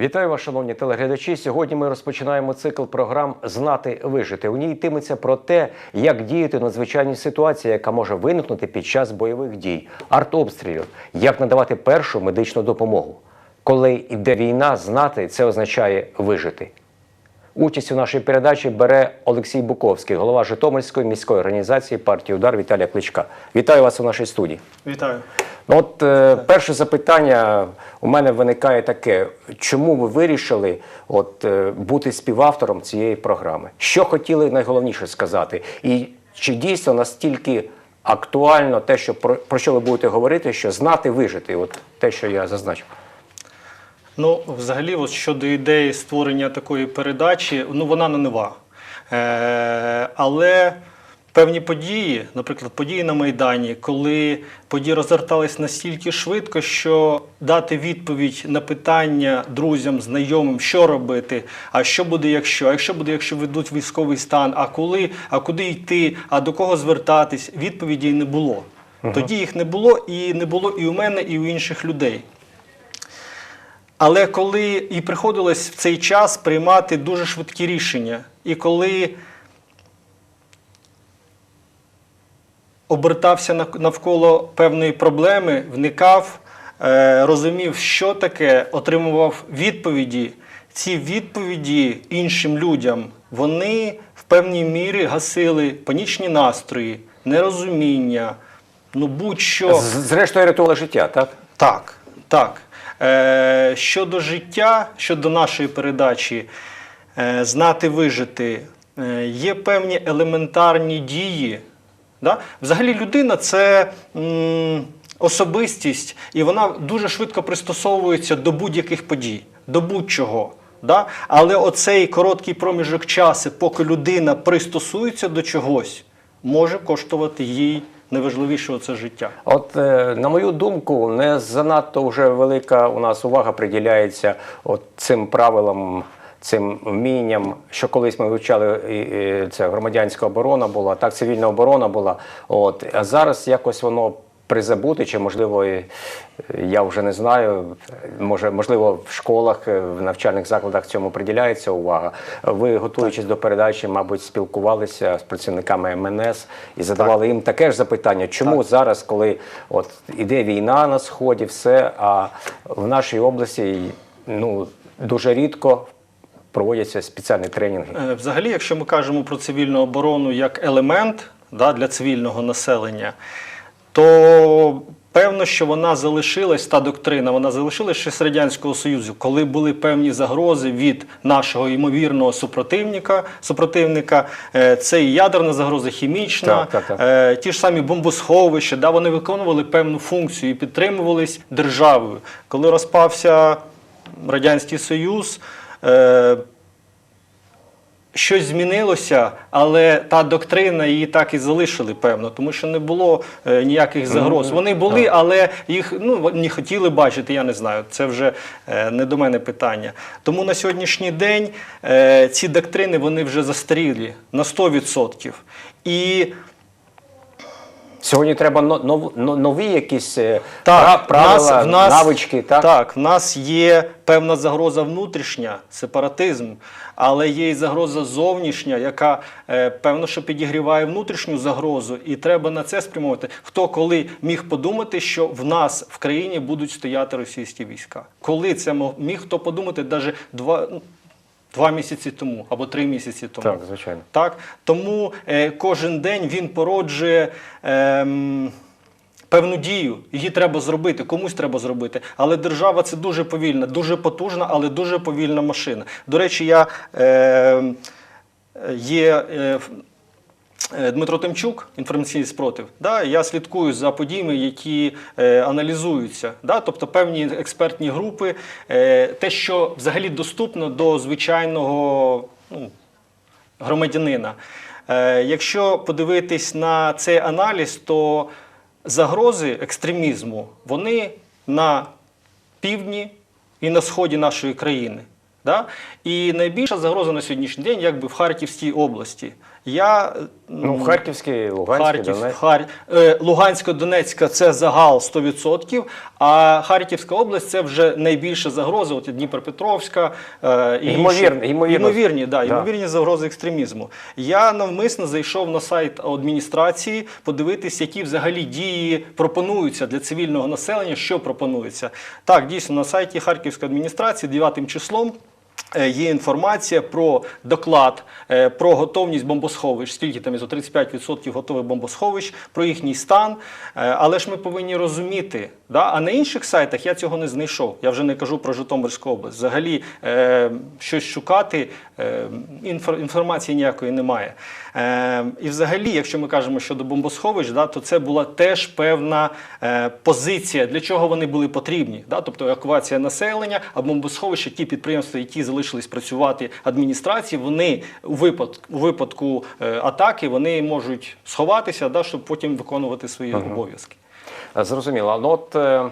Вітаю вас, шановні телеглядачі. Сьогодні ми розпочинаємо цикл програм Знати вижити. У ній йтиметься про те, як діяти в надзвичайній ситуації, яка може виникнути під час бойових дій, артобстрілів, як надавати першу медичну допомогу. Коли йде війна, знати це означає вижити. Участь у нашій передачі бере Олексій Буковський, голова Житомирської міської організації партії Удар Віталія Кличка. Вітаю вас у нашій студії. Вітаю. Ну, от е, перше запитання у мене виникає таке: чому ви вирішили от, е, бути співавтором цієї програми? Що хотіли найголовніше сказати? І чи дійсно настільки актуально те, що про, про що ви будете говорити, що знати вижити? От те, що я зазначив. Ну, взагалі, от щодо ідеї створення такої передачі, ну вона не нова. Е, але певні події, наприклад, події на Майдані, коли події розгортались настільки швидко, що дати відповідь на питання друзям, знайомим, що робити, а що буде, якщо, а якщо буде, якщо ведуть військовий стан, а коли, а куди йти, а до кого звертатись, відповідей не було. Тоді їх не було, і не було і у мене, і у інших людей. Але коли і приходилось в цей час приймати дуже швидкі рішення, і коли обертався навколо певної проблеми, вникав, е, розумів, що таке, отримував відповіді. Ці відповіді іншим людям вони в певній мірі гасили панічні настрої, нерозуміння, ну будь-що. Зрештою, рятували життя, так? Так, так. Е, щодо життя, щодо нашої передачі, е, знати вижити, е, є певні елементарні дії. Да? Взагалі, людина це особистість, і вона дуже швидко пристосовується до будь-яких подій, до будь-чого. Да? Але оцей короткий проміжок часу, поки людина пристосується до чогось, може коштувати їй найважливішого це життя. От, е, на мою думку, не занадто вже велика у нас увага приділяється от цим правилам, цим вмінням, що колись ми вивчали, і, це громадянська оборона була, так цивільна оборона була. От, а зараз якось воно призабути, чи можливо, я вже не знаю. Може, можливо, в школах, е, в навчальних закладах цьому приділяється увага. Ви, готуючись до передачі, мабуть, спілкувалися з працівниками МНС і задавали їм таке ж запитання, чому зараз, коли от іде війна на сході, все, а в нашій області ну дуже рідко проводяться спеціальні тренінги. Е, Взагалі, якщо ми кажемо про цивільну оборону як елемент да, для цивільного населення, то певно, що вона залишилась, та доктрина, вона залишилась ще з Радянського Союзу, коли були певні загрози від нашого ймовірного супротивника. супротивника. Е, Це і ядерна загроза, хімічна, Так, так, так. е, ті ж самі бомбосховища, да, вони виконували певну функцію і підтримувались державою. Коли розпався Радянський Союз, е, щось змінилося, але та доктрина її так і залишили, певно, тому що не було е, ніяких загроз. Вони були, але їх ну, не хотіли бачити, я не знаю. Це вже е, не до мене питання. Тому на сьогоднішній день е, ці доктрини вони вже застарілі на 100%. І Сьогодні треба нов- нові якісь е, Так, пра- правила, в нас, навички. Так? так, в нас є певна загроза внутрішня, сепаратизм, але є і загроза зовнішня, яка е, певно, що підігріває внутрішню загрозу, і треба на це спрямовувати. Хто коли міг подумати, що в нас в країні будуть стояти російські війська? Коли це міг хто подумати, навіть два, ну, два місяці тому або три місяці тому? Так, звичайно. Так? Тому е, кожен день він породжує е, певну дію. Її треба зробити, комусь треба зробити. Але держава це дуже повільна, дуже потужна, але дуже повільна машина. До речі, я е, є. Е, Дмитро Тимчук, інформаційний спротив, да, я слідкую за подіями, які е, аналізуються. Да, тобто певні експертні групи, е, те, що взагалі доступно до звичайного ну, громадянина. Е, якщо подивитись на цей аналіз, то загрози екстремізму вони на півдні і на сході нашої країни. Да? І найбільша загроза на сьогоднішній день якби в Харківській області. Я Ну, Харківський, Луганський, Харків. Хар... е, Лугансько-Донецька це загал 100%, а Харківська область це вже найбільша загроза. От Дніпропетровська е, і Ймовірно, інші. ймовірні, да, Да. ймовірні загрози екстремізму. Я навмисно зайшов на сайт адміністрації подивитись, які взагалі дії пропонуються для цивільного населення, що пропонується. Так, дійсно, на сайті Харківської адміністрації 9 числом. Е, Є інформація про доклад е, про готовність бомбосховищ, скільки там із 35% готових бомбосховищ, про їхній стан. Е, Але ж ми повинні розуміти, да? а на інших сайтах я цього не знайшов. Я вже не кажу про Житомирську область. Взагалі щось шукати, інформації ніякої немає. І взагалі, якщо ми кажемо щодо бомбосховищ, да, то це була теж певна позиція, для чого вони були потрібні. Да? Тобто евакуація населення, а бомбосховища, ті підприємства, які залишились працювати адміністрації, вони у випадку, у випадку е, атаки вони можуть сховатися, да, щоб потім виконувати свої обов'язки. Е, Зрозуміло. Ну от е,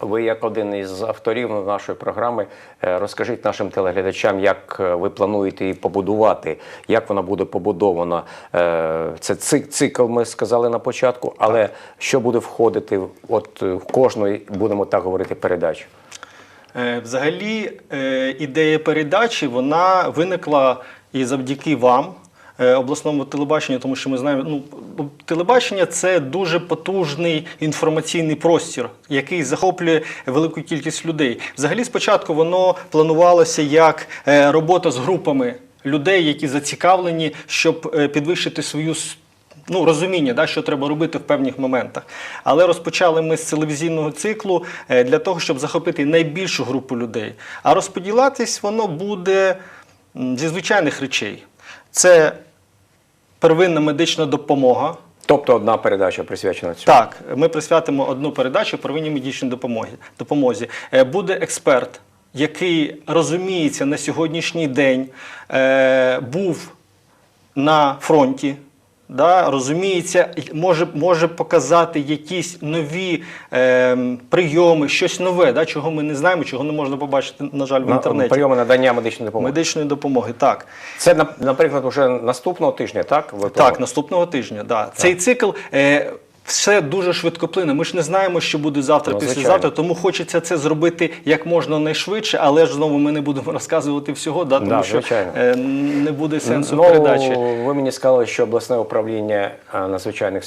ви, як один із авторів нашої програми, розкажіть нашим телеглядачам, як ви плануєте її побудувати, як вона буде побудована. Це цикл, ми сказали на початку, але що буде входити от в кожної, будемо так говорити, передачі? Е, Взагалі, е, ідея передачі вона виникла і завдяки вам. е, Обласному телебаченню, тому що ми знаємо, ну телебачення це дуже потужний інформаційний простір, який захоплює велику кількість людей. Взагалі, спочатку воно планувалося як робота з групами людей, які зацікавлені, щоб підвищити свою ну, розуміння, да, що треба робити в певних моментах. Але розпочали ми з телевізійного циклу е, для того, щоб захопити найбільшу групу людей. А розподілатись воно буде зі звичайних речей. Це первинна медична допомога. Тобто одна передача присвячена цьому. Так, ми присвятимо одну передачу первинній медичній допомозі. Е, Буде експерт, який розуміється на сьогоднішній день, е, був на фронті. Да, розуміється, може, може показати якісь нові е, прийоми, щось нове, да, чого ми не знаємо, чого не можна побачити, на жаль, в На- інтернеті. Прийоми надання медичної допомоги. Медичної допомоги, так. Це, нап- наприклад, вже наступного тижня, так? Ви Так, наступного тижня. Да. Цей цикл е, все дуже швидкоплинно. Ми ж не знаємо, що буде завтра, Ну, післязавтра, тому хочеться це зробити як можна найшвидше, але ж знову ми не будемо розказувати всього, да, тому Да, що е, не буде сенсу Ну, передачі. Ви мені сказали, що обласне управління е, надзвичайних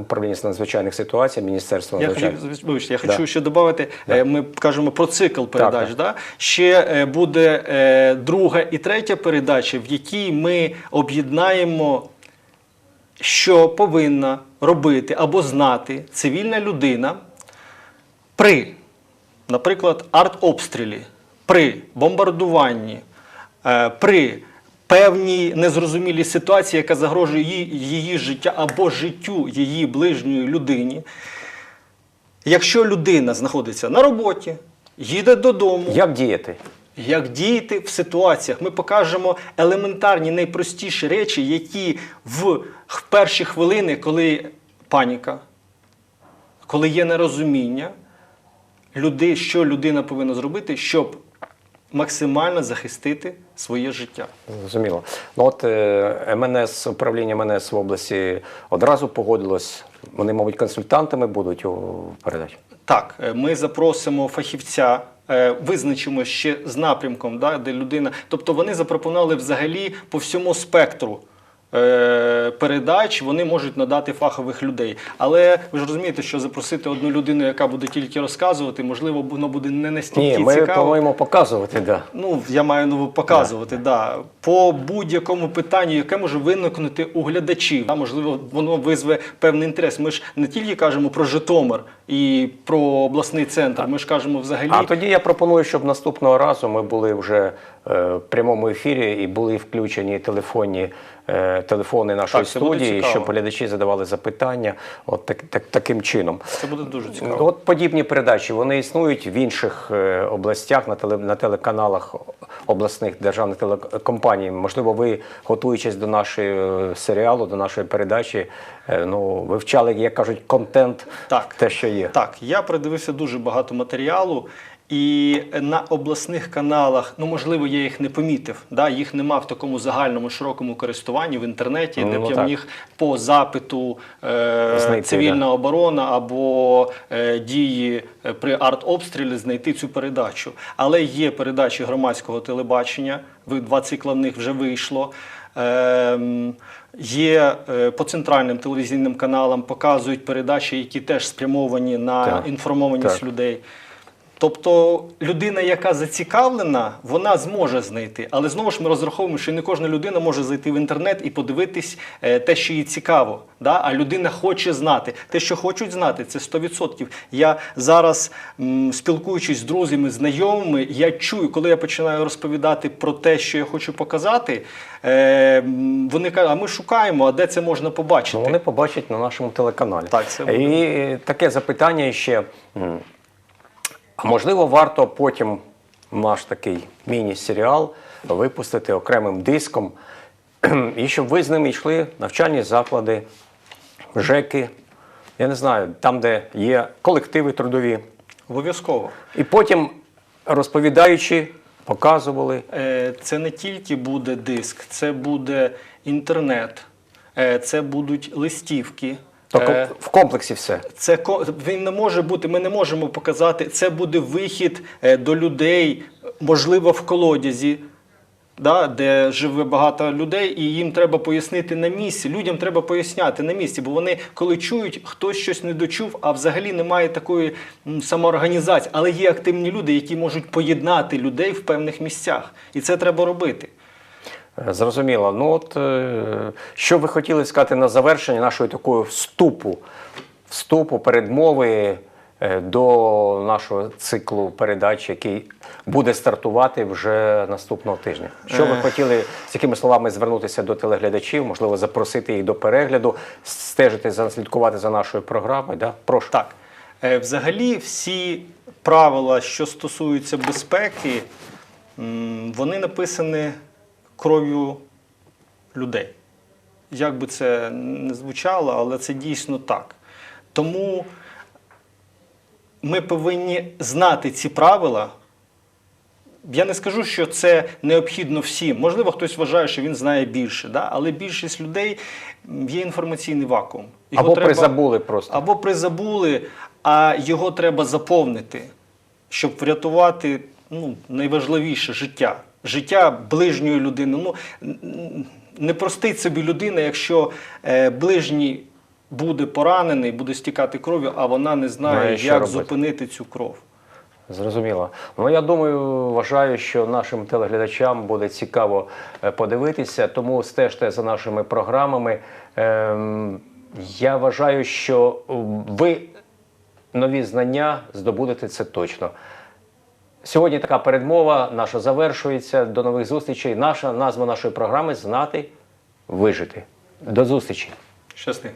управління з надзвичайних ситуацій, міністерство Я надзвичайних. хотів, вибачте, я Да. хочу ще додати, е, ми кажемо про цикл передач. так. Да? Ще е, буде е, друга і третя передача, в якій ми об'єднаємо, що повинна робити або знати цивільна людина при, наприклад, артобстрілі, при бомбардуванні, е, при певній незрозумілій ситуації, яка загрожує її, життя або життю її ближньої людині. Якщо людина знаходиться на роботі, їде додому, Як діяти? Як діяти в ситуаціях. Ми покажемо елементарні, найпростіші речі, які в, в перші хвилини, коли паніка, коли є нерозуміння, люди, що людина повинна зробити, щоб максимально захистити своє життя. Зрозуміло. Ну от е, МНС, управління МНС в області одразу погодилось. Вони, мабуть, консультантами будуть у передачі. Так, е, ми запросимо фахівця, визначимо ще з напрямком, да, де людина. Тобто вони запропонували взагалі по всьому спектру. Е, Передач вони можуть надати фахових людей, але ви ж розумієте, що запросити одну людину, яка буде тільки розказувати, можливо, воно буде не настільки Ні, ми цікаво. плануємо показувати, да. Ну, я маю нову показувати, да. По будь-якому питанню, яке може виникнути у глядачів. Да, можливо, воно визве певний інтерес. Ми ж не тільки кажемо про Житомир і про обласний центр, ми ж кажемо взагалі. А тоді я пропоную, щоб наступного разу ми були вже е, в прямому ефірі і були включені телефонні, телефони нашої Так, студії, щоб глядачі задавали запитання от так, так, таким чином. Це буде дуже цікаво. От подібні передачі вони існують в інших е, областях на теле на телеканалах обласних державних телекомпаній. Можливо, ви готуючись до нашої е, серіалу, до нашої передачі, е, ну вивчали, як кажуть, контент, Так. те, що є. Так, я придивився дуже багато матеріалу, І на обласних каналах, ну можливо, я їх не помітив. Да? Їх нема в такому загальному широкому користуванні в інтернеті, де Ну, б я так. міг по запиту е, Знайти, цивільна оборона або е, дії е, при артобстрілі знайти цю передачу. Але є передачі громадського телебачення. Два цикла в них вже вийшло. Ем, Є е, по центральним телевізійним каналам показують передачі, які теж спрямовані на Так, інформованість так. людей. Тобто людина, яка зацікавлена, вона зможе знайти. Але знову ж ми розраховуємо, що не кожна людина може зайти в інтернет і подивитись е, те, що їй цікаво. Да? А людина хоче знати. Те, що хочуть знати, це 100%. Я зараз, спілкуючись з друзями, знайомими, я чую, коли я починаю розповідати про те, що я хочу показати, е, вони кажуть, а ми шукаємо, а де це можна побачити? Ну, вони побачать на нашому телеканалі. Так, це буде. І таке запитання ще. А можливо, варто потім наш такий міні-серіал випустити окремим диском, і щоб ви з ними йшли навчальні заклади, ЖЕКи, я не знаю, там, де є колективи трудові. Обов'язково. І потім, розповідаючи, показували. Е, Це не тільки буде диск, це буде інтернет, е, це будуть листівки. Тобто Е, в комплексі все. Це він не може бути. Ми не можемо показати. Це буде вихід е, до людей, можливо, в колодязі. Да, де живе багато людей, і їм треба пояснити на місці. Людям треба поясняти на місці, бо вони, коли чують, хтось щось не дочув, а взагалі немає такої самоорганізації. Але є активні люди, які можуть поєднати людей в певних місцях. І це треба робити. Зрозуміло. Ну от е, що ви хотіли сказати на завершення нашої такої вступу, вступу, передмови е, до нашого циклу передач, який буде стартувати вже наступного тижня. Що ви Е. хотіли з якими словами звернутися до телеглядачів, можливо, запросити їх до перегляду, стежити за слідкувати за нашою програмою? Да? Прошу. Так, взагалі, всі правила, що стосуються безпеки, вони написані кров'ю людей. Як би це не звучало, але це дійсно так. Тому ми повинні знати ці правила. Я не скажу, що це необхідно всім. Можливо, хтось вважає, що він знає більше, да? але більшість людей є інформаційний вакуум. Його Або треба- призабули просто. або призабули, а його треба заповнити, щоб врятувати ну, найважливіше життя. Життя ближньої людини. Ну, не простить собі людина, якщо е, ближній буде поранений, буде стікати кров'ю, а вона не знає, як робити. зупинити цю кров. Зрозуміло. Ну я думаю, вважаю, що нашим телеглядачам буде цікаво е, подивитися, тому стежте за нашими програмами. Ем, Я вважаю, що ви нові знання здобудете це точно. Сьогодні така передмова наша завершується. До нових зустрічей. Наша назва нашої програми знати, вижити. До зустрічі. Щасти.